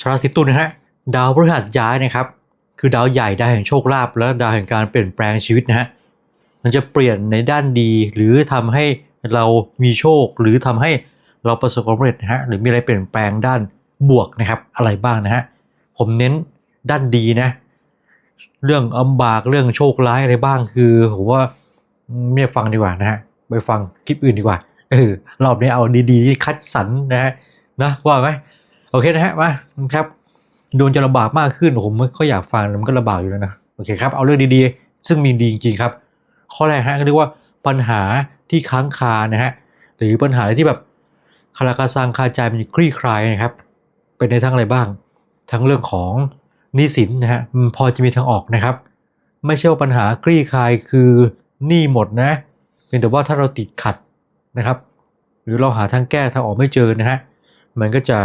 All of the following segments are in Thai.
ชาวราศีตุลนะฮะดาวพฤหัสย้ายนะครับ คือดาวใหญ่ดาวแห่งโชคลาภและดาวแห่งการเปลี่ยนแปลงชีวิตนะฮะมันจะเปลี่ยนในด้านดี หรือทำให้เรามีโชค หรือทำให้เราประสบความสำเร็จนะฮะหรือมีอะไรเปลี่ยนแปลงด้านบวกนะครับอะไรบ้างนะฮะผมเน้นด้านดีนะ เรื่องลำบากเรื่องโชคร้ายอะไรบ้างคือผมว่าไม่ฟังดีกว่านะฮะไปฟังคลิปอื่นดีกว่าเออรอบนี้เอาดีๆคัดสรรนะฮะนะว่าไหม โอเคนะฮะมาครับดวงจะลำบากมากขึ้นผมไม่ค่อยอยากฟังมันก็ลำบากอยู่แล้วนะโอเคครับเอาเรื่องดีๆ ซึ่งมีดีจริงๆครับ ข้อแรกฮะก็เรียกว่าปัญหาที่ค้างคานะฮะหรือปัญหาที่แบบคาราคาซังคาใจมันคลี่คลายนะครับ เป็นในทั้งอะไรบ้าง ทั้งเรื่องของหนี้สินนะฮะพอจะมีทางออกนะครับ ไม่ใช่ว่าปัญหาคลี่คลายคือหนี้หมดนะเพียงแต่ว่าถ้าเราติดขัดนะครับ หรือเราหาทางแก้ทางออกไม่เจอนะฮะมันก็จะ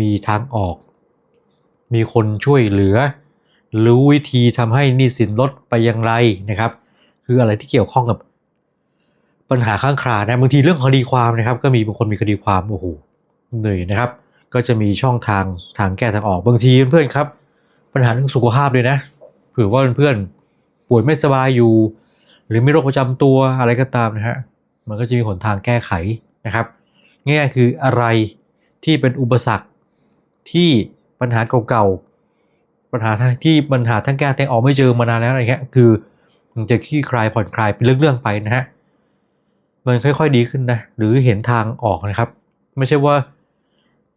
มีทางออก มีคนช่วยเหลือ รู้วิธีทำให้นี้สินลดไปอย่างไรนะครับ คืออะไรที่เกี่ยวข้องกับปัญหาข้างคานะบางทีเรื่องคดีความนะครับ ก็มีบางคนมีคดีความโอ้โหเหนื่อยนะครับ ก็จะมีช่องทางทางแก้ทางออกบางทีเพื่อนครับ ปัญหาเรื่องสุขภาพเลยนะเผื่อว่าเพื่อนป่วยไม่สบายอยู่ หรือมีโรคประจำตัวอะไรก็ตามนะฮะมันก็จะมีหนทางแก้ไขนะครับง่ายๆคืออะไรที่เป็นอุปสรรค ที่ปัญหาเก่าๆ ปัญหาที่ปัญหาทางแก้ทางออกไม่เจอมานานแล้วอะไรเงี้ยคือมันจะคลี่คลายผ่อนคลายเป็นเรื่องๆไปนะฮะมันค่อยๆดีขึ้นนะหรือเห็นทางออกนะครับ ไม่ใช่ว่า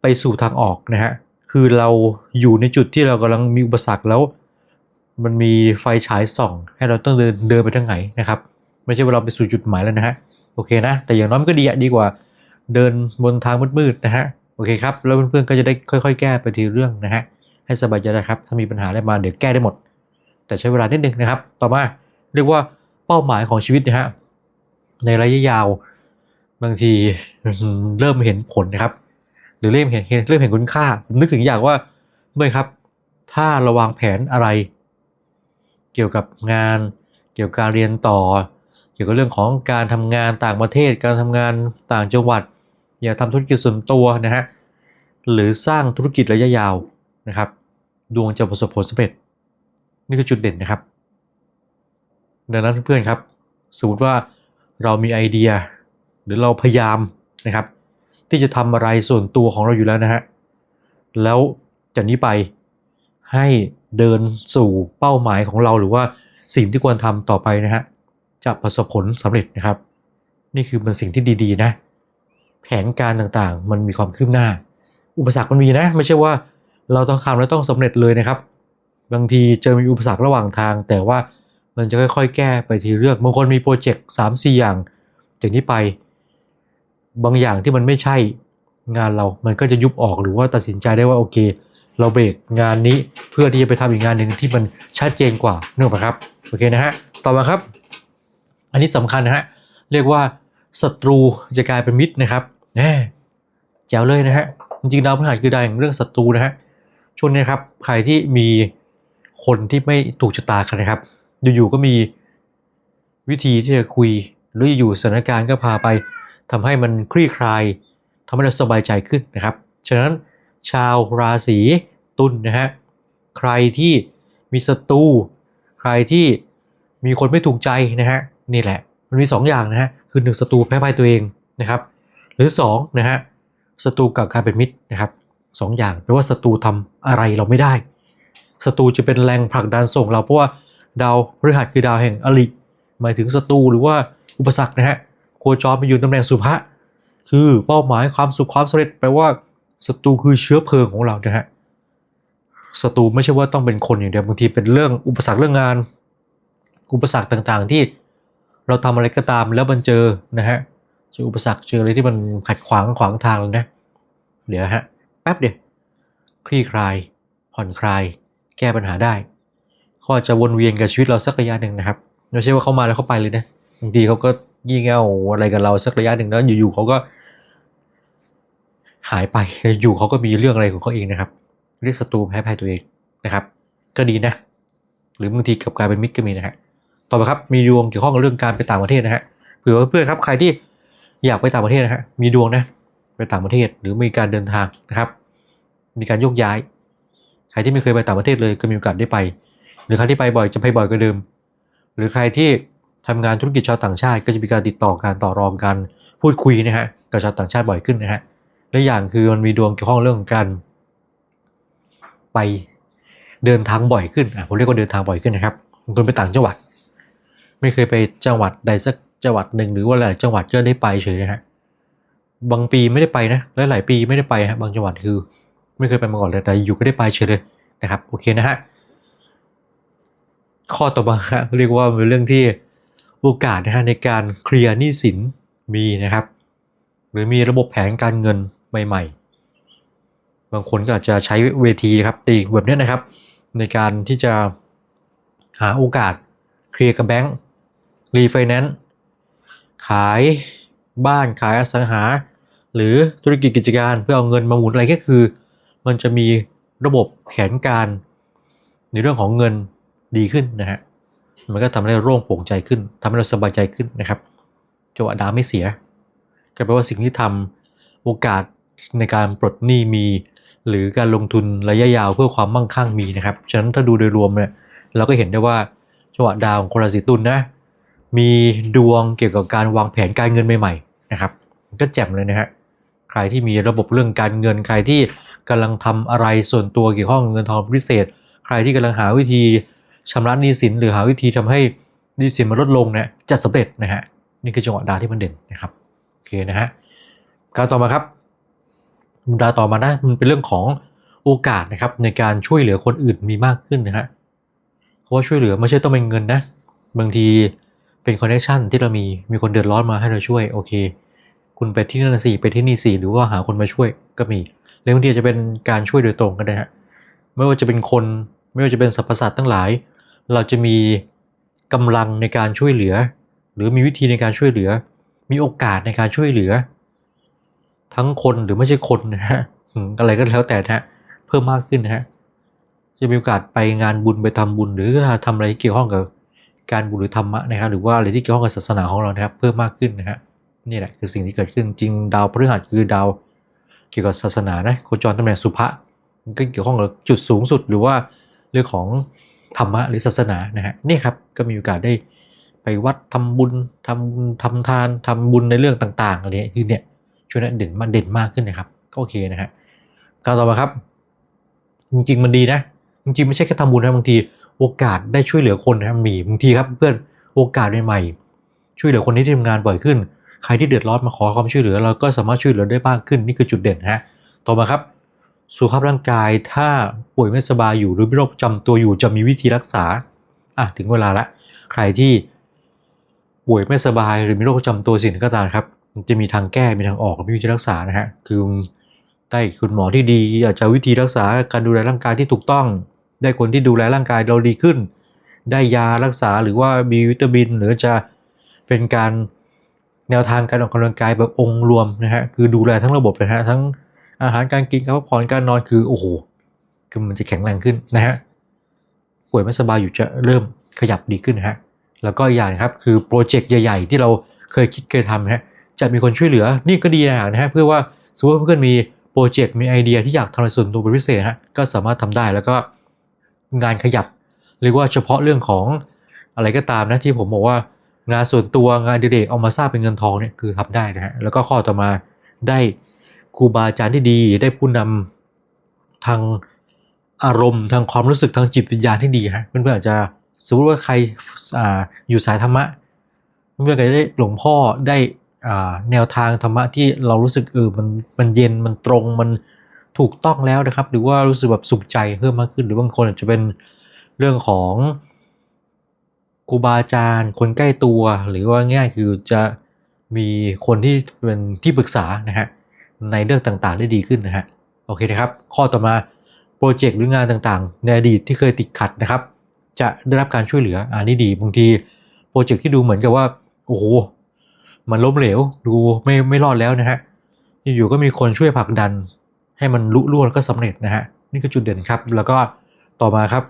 ไปสู่ทางออกนะฮะคือเราอยู่ในจุดที่เรากำลังมีอุปสรรคแล้ว มันมีไฟฉายส่อง ให้เราต้องเดินเดินไปทางไหนนะครับ ไม่ใช่ว่าเราไปสู่จุดหมายแล้วนะฮะโอเคนะ แต่อย่างน้อยมันก็ดีอะดีกว่า เดินบนทางมืดๆนะฮะ โอเคครับ แล้วเพื่อนๆก็จะได้ค่อยๆ แก้ไปทีเรื่องนะฮะ ให้สบายใจนะครับ ถ้ามีปัญหาอะไรมาเดี๋ยวแก้ได้หมด แต่ใช้เวลานิดนึงนะครับ ต่อมาเรียกว่าเป้าหมายของชีวิตนะฮะ ในระยะยาว บางทีเริ่มเห็นผลนะครับ หรือเริ่มเห็นเริ่มเห็นคุณค่า ผมนึกถึงอย่างว่าเมื่อครับ ถ้าราวางแผนอะไร เกี่ยวกับงาน เกี่ยวกับการเรียนต่อ เกี่ยวกับเรื่องของการทำงานต่างประเทศ การทำงานต่างจังหวัด อย่าทำธุรกิจส่วนตัวนะฮะหรือสร้างธุรกิจระยะยาวนะครับ ดวงจะประสบผลสำเร็จ นี่คือจุดเด่นนะครับดังนั้นเพื่อนๆครับสมมติว่าเรามีไอเดีย หรือเราพยายามนะครับ ที่จะทำอะไรส่วนตัวของเราอยู่แล้วนะฮะแล้วจากนี้ไปให้เดินสู่เป้าหมายของเราหรือว่าสิ่งที่ควรทำต่อไปนะฮะจะประสบผลสำเร็จนะครับ นี่คือเป็นสิ่งที่ดีๆนะ ผนการต่างๆ มันมีความคืบหน้า อุปสรรคมันมีนะ ไม่ใช่ว่าเราต้องทำแล้วต้องสำเร็จเลยนะครับ บางทีเจอมีอุปสรรคระหว่างทาง แต่ว่ามันจะค่อยๆ แก้ไปทีเรื่องบางคนมีโปรเจกต์สามสี่อย่างจากนี้ไป บางอย่างที่มันไม่ใช่งานเรา มันก็จะยุบออกหรือว่าตัดสินใจได้ว่าโอเค เราเบรกงานนี้เพื่อที่จะไปทำอีกงานหนึ่งที่มันชัดเจนกว่าเนื่องครับโอเคนะฮะต่อมาครับ อันนี้สำคัญนะฮะเรียกว่าศัตรูจะกลายเป็นมิตรนะครับ แน่แจ๋วเลยนะฮะ จริงๆดาวพฤหัสคือดาวแห่งเรื่องศัตรูนะฮะ ช่วงนี้ครับ ใครที่มีคนที่ไม่ถูกชะตากันนะครับ อยู่ๆก็มีวิธีที่จะคุย หรืออยู่สถานการณ์ก็พาไปทำให้มันคลี่คลายทำให้เราสบายใจขึ้นนะครับ ฉะนั้นชาวราศีตุลนนะฮะ ใครที่มีศัตรู ใครที่มีคนไม่ถูกใจนะฮะ นี่แหละ มันมี2ออย่างนะฮะ คือ1ศัตรูแพ้พ่ายตัวเองนะครับ หรือ2นะฮะศัตรูกับการเป็นมิตรนะครับสองอย่างแปลว่าศัตรูทำอะไรเราไม่ได้ศัตรูจะเป็นแรงผลักดันส่งเราเพราะว่าดาวพฤหัสคือดาวแห่งอริหมายถึงศัตรูหรือว่าอุปสรรคนะฮะโคจรไปอยู่ตำแหน่งสุภะคือเป้าหมายความสุขความสำเร็จแปลว่าศัตรูคือเชื้อเพลิงของเรานะฮะศัตรูไม่ใช่ว่าต้องเป็นคนอย่างเดียวบางทีเป็นเรื่องอุปสรรคเรื่องงาน อุปสรรคต่างๆ ที่เราทำอะไรก็ตามแล้วมันเจอนะฮะ เจออุปสรรคเจออะไรที่มันขัดขวางขวางทางเลยนะ เดี๋ยวฮะ แป๊บเดียว คลี่คลาย ผ่อนคลาย แก้ปัญหาได้ก็จะวนเวียนกับชีวิตเราสักระยะหนึ่งนะครับ ไม่ใช่ว่าเขามาแล้วเขาไปเลยนะ บางทีเขาก็ยี่เง่าอะไรกับเราสักระยะหนึ่งแล้วอยู่ๆเขาก็ หายไป อยู่เขาก็มีเรื่องอะไรของเขาเองนะครับ เรียกศัตรูแพ้ภัยตัวเองนะครับ ก็ดีนะ หรือบางทีกับการเป็นมิตรก็มีนะฮะ ต่อไปครับ มีดวงเกี่ยวข้องกับเรื่องการไปต่างประเทศนะฮะ เผื่อเพื่อนครับ ใครที่ อยากไปต่างประเทศนะฮะมีดวงนะไปต่างประเทศหรือมีการเดินทางนะครับ มีการโยกย้าย ใครที่ไม่เคยไปต่างประเทศเลยก็มีโอกาสได้ไป หรือใครที่ไปบ่อยจะไปบ่อยกว่าเดิม หรือใครที่ทำงานธุรกิจชาวต่างชาติก็จะมีการติดต่อการต่อรองกันพูดคุยนะฮะกับชาวต่างชาติบ่อยขึ้นนะฮะและอย่างคือมันมีดวงเกี่ยวข้องเรื่องของการไปเดินทางบ่อยขึ้นอะผมเรียกว่าเดินทางบ่อยขึ้นนะครับคนไปต่างจังหวัด ไม่เคยไปจังหวัดใดสัก จังหวัดหนึ่งหรือว่าหลายจังหวัดก็ได้ไปเฉยนะฮะบางปีไม่ได้ไปนะและหลายปีไม่ได้ไปฮะบางจังหวัดคือ ไม่เคยไปมาก่อนเลยแต่อยู่ก็ได้ไปเฉยเลยนะครับโอเคนะฮะข้อต่อมาฮะเรียกว่าเป็นเรื่องที่โอกาสนะฮะในการเคลียร์หนี้สินมีนะครับ หรือมีระบบแผนการเงินใหม่ ๆ บางคนก็อาจจะใช้เวทีครับตีแบบนี้นะครับ ในการที่จะหาโอกาสเคลียร์กับแบงก์รีไฟแนนซ์ ขายบ้านขายอสังหา หรือธุรกิจกิจการเพื่อเอาเงินมาหมุนอะไรก็คือ มันจะมีระบบแผนการ ในเรื่องของเงินดีขึ้นนะฮะมันก็ทำให้เราโล่งโปร่งใจขึ้นทำให้เราสบายใจขึ้นนะครับจังหวะดาวไม่เสียก็แปลว่าสิ่งที่ทำโอกาสในการปลดหนี้มี หรือการลงทุนระยะยาวเพื่อความมั่งคั่งมีนะครับ ฉะนั้นถ้าดูโดยรวมเนี่ยเราก็เห็นได้ว่าจังหวะดาวของคนราศีตุลนะ มีดวงเกี่ยวกับการวางแผนการเงินใหม่ๆนะครับก็แจ่มเลยนะฮะใครที่มีระบบเรื่องการเงินใครที่กำลังทำอะไรส่วนตัวเกี่ยวข้องกับเงินทองพิเศษ ใครที่กำลังหาวิธีชำระหนี้สินหรือหาวิธีทำให้หนี้สินมันลดลงเนี่ยจะสำเร็จนะฮะนี่คือจังหวะดาวที่มันเด่นนะครับโอเคนะฮะการต่อมาครับดาวต่อมานะมันเป็นเรื่องของโอกาสนะครับในการช่วยเหลือคนอื่นมีมากขึ้นนะฮะเพราะว่าช่วยเหลือไม่ใช่ต้องเป็นเงินนะบางที เป็นคอนเนคชันที่เรามีมีคนเดือดร้อนมาให้เราช่วยโอเค คุณไปที่นั่นสี่ไปที่นี่สี่หรือว่าหาคนมาช่วยก็มีหรือบางทีจะเป็นการช่วยโดยตรงก็ได้ฮะไม่ว่าจะเป็นคนไม่ว่าจะเป็นสรรพสัตว์ทั้งหลาย เราจะมีกำลังในการช่วยเหลือ หรือมีวิธีในการช่วยเหลือ มีโอกาสในการช่วยเหลือ ทั้งคนหรือไม่ใช่คนนะฮะอะไรก็แล้วแต่นะฮะเพิ่มมากขึ้นนะฮะจะมีโอกาสไปงานบุญไปทำบุญหรือทำอะไรที่เกี่ยวข้องกับ การบุหรือธรรมะนะครับ หรือว่าอะไรที่เกี่ยวข้องกับศาสนาของเรานะครับ เพิ่มมากขึ้นนะฮะนี่แหละคือสิ่งที่เกิดขึ้นจริงดาวพฤหัสคือดาวเกี่ยวกับศาสนานะโคจรตำแหน่งสุภะมันก็เกี่ยวข้องกับจุดสูงสุดหรือว่าเรื่องของธรรมะหรือศาสนานะฮะนี่ครับก็มีโอกาสได้ไปวัดทำบุญทำทำทานทำบุญในเรื่องต่างๆอะไรเนี่ยคือเนี่ยช่วงนั้นเด่นมาเด่นมากขึ้นนะครับก็โอเคนะฮะการต่อมาครับ จริงๆมันดีนะ จริงๆไม่ใช่แค่ทำบุญนะบางที โอกาสได้ช่วยเหลือคนนะมีบางทีครับเพื่อนโอกาสใหม่ๆช่วยเหลือคนที่ทำงานบ่อยขึ้น ใครที่เดือดร้อนมาขอความช่วยเหลือ เราก็สามารถช่วยเหลือได้มากขึ้นนี่คือจุดเด่นฮะต่อมาครับสุขภาพร่างกายถ้าป่วยไม่สบายอยู่หรือมีโรคประจำตัวอยู่จะมีวิธีรักษาอะถึงเวลาละใครที่ป่วยไม่สบายหรือมีโรคประจำตัวสิ่งก็ตามครับจะมีทางแก้มีทางออกมีวิธีรักษานะฮะคือได้คุณหมอที่ดีอาจจะวิธีรักษาการดูแลร่างกายที่ถูกต้อง ได้คนที่ดูแลร่างกายเราดีขึ้น ได้ยารักษาหรือว่ามีวิตามิน หรือจะเป็นการแนวทางการออกกำลังกายแบบองค์รวมนะฮะคือดูแลทั้งระบบเลยฮะทั้งอาหารการกินการพักผ่อนการนอนคือโอ้โหคือมันจะแข็งแรงขึ้นนะฮะป่วยไม่สบายอยู่จะเริ่มขยับดีขึ้นนะฮะแล้วก็อย่างครับคือโปรเจกต์ใหญ่ ๆ ที่เราเคยคิดเคยทำนะฮะจะมีคนช่วยเหลือนี่ก็ดีอย่างนะฮะเพื่อว่าสมมติว่าเพื่อนมีโปรเจกต์มีไอเดียที่อยากทำในส่วนตัวเป็นพิเศษฮะก็สามารถทำได้แล้วก็ งานขยับ หรือว่าเฉพาะเรื่องของอะไรก็ตามนะที่ผมบอกว่างานส่วนตัวงานอดิเรกเอามาสร้างเป็นเงินทองเนี่ยคือทำได้นะฮะแล้วก็ข้อต่อมาได้ครูบาอาจารย์ที่ดี ได้ผู้นำทางอารมณ์ทางความรู้สึกทางจิตวิญญาณที่ดีฮะเพื่อนๆอาจจะสมมติว่าใครอ่าอยู่สายธรรมะเพื่อนๆก็จะได้หลวงพ่อได้อ่าแนวทางธรรมะที่เรารู้สึกเออมันมันเย็นมันตรงมัน ถูกต้องแล้วนะครับ หรือว่ารู้สึกแบบสุขใจเพิ่มมากขึ้น หรือบางคนอาจจะเป็นเรื่องของครูบาอาจารย์คนใกล้ตัว หรือว่าง่ายคือจะมีคนที่เป็นที่ปรึกษานะฮะในเรื่องต่างๆได้ดีขึ้นนะฮะโอเคนะครับ ข้อต่อมาโปรเจกต์หรืองานต่างๆ ในอดีตที่เคยติดขัดนะครับ จะได้รับการช่วยเหลืออันนี้ดีบางทีโปรเจกต์ที่ดูเหมือนกับว่าโอ้โหมันล้มเหลวดูไม่ไม่รอดแล้วนะฮะอยู่ๆก็มีคนช่วยผลักดัน ให้มันลุล่วงแล้วก็สำเร็จนะฮะนี่คือจุดเด่นครับ แล้วก็ต่อมาครับ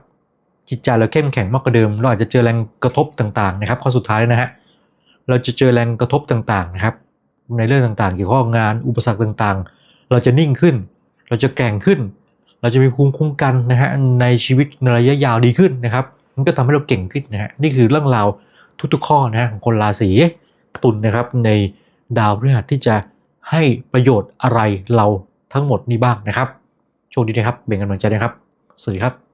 จิตใจเราเข้มแข็งมากกว่าเดิม เราอาจจะเจอแรงกระทบต่างๆนะครับข้อสุดท้ายนะฮะเราจะเจอแรงกระทบต่างๆนะครับ ในเรื่องต่างๆ เกี่ยวกับงงานอุปสรรคต่างๆ เราจะนิ่งขึ้น เราจะแกร่งขึ้น เราจะมีภูมิคุ้มกันนะฮะในชีวิตในระยะยาวดีขึ้นนะครับมันก็ทำให้เราเก่งขึ้นนะฮะนี่คือเรื่องราวทุกๆข้อนะฮะของคนราศีตุลนนะครับในดาวพฤหัสที่จะให้ประโยชน์อะไรเรา ทั้งหมดนี้บ้างนะครับ โชคดีนะครับ เบ่งกันเหมือนใจนะครับ สวัสดีครับ